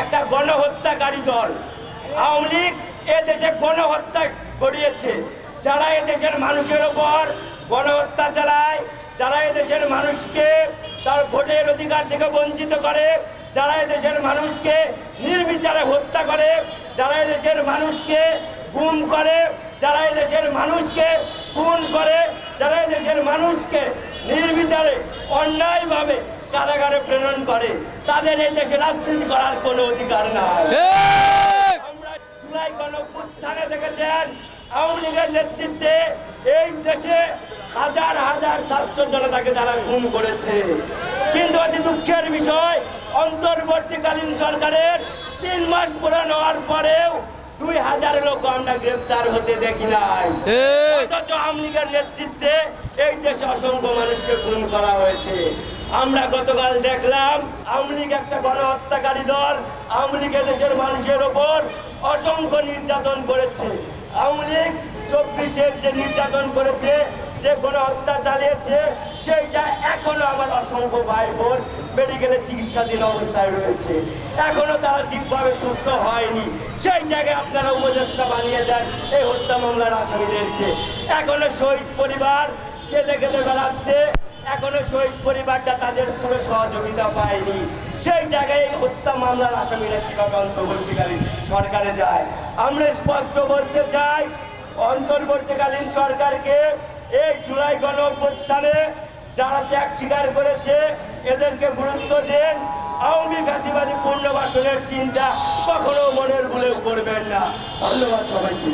একটা গণহত্যাকারী দল। আওয়ামী লীগ এ দেশে গণহত্যা করিয়েছে যারা দেশের মানুষের ওপর গণহত্যা চালায়, যারা দেশের মানুষকে তার ভোটের অধিকার থেকে বঞ্চিত করে, যারা দেশের মানুষকে নির্বিচারে হত্যা করে, যারা দেশের মানুষকে গুম করে, যারা দেশের মানুষকে খুন করে, যারা দেশের মানুষকে নির্বিচারে অন্যায়ভাবে কারাগারে প্রেরণ করে তাদের এই দেশে রাজনীতি করার কোনো অধিকার নাই। আমরা জুলাই গণপুত্থানে দেখেছেন আওয়ামী লীগের নেতৃত্বে এই দেশে হাজার হাজার ছাত্র জনতাকে তারা গুম করেছে। কিন্তু অতি দুঃখের বিষয় অন্তর্বর্তীকালীন সরকারের তিন মাস পুরান হওয়ার পরেও দুই হাজার লোক আমরা গ্রেপ্তার হতে দেখি নাই। অথচ আওয়ামী লীগের নেতৃত্বে এই দেশে অসংখ্য মানুষকে খুন করা হয়েছে। আমরা গতকাল দেখলাম, আওয়ামী লীগ একটা গণহত্যাকারী দল আওয়ামী দেশের মানুষের ওপর অসংখ্য নির্যাতন করেছে। আওয়ামী লীগ চব্বিশের যে নির্যাতন করেছে, যে গণহত্যা চালিয়েছে, সেইটা এখনও আমার অসংখ্য ভাই বোন মেডিকেলে চিকিৎসাধীন অবস্থায় রয়েছে। এখনও তারা ঠিকভাবে সুস্থ হয়নি। সেই জায়গায় আপনারা উপদেষ্টা বানিয়ে দেন এই হত্যা মামলার আসামিদেরকে। এখনও শহীদ পরিবার কেঁদে কেঁদে বেড়াচ্ছে। এখনও শহীদ পরিবারটা তাদের কোনো সহযোগিতা পায়নি। সেই জায়গায় হত্যা মামলার আসামিরা কীভাবে অন্তর্বর্তীকালীন সরকারে যায়? আমরা স্পষ্ট বলতে চাই, অন্তর্বর্তীকালীন সরকারকে এই জুলাই গণ অভ্যুত্থানে যারা ত্যাগ স্বীকার করেছে, এদেরকে গুরুত্ব দেন। আওয়ামী ফ্যাসিবাদী পুনর্বাসনের চিন্তা কখনো মনের ভুলেও করবেন না। ধন্যবাদ সবাইকে।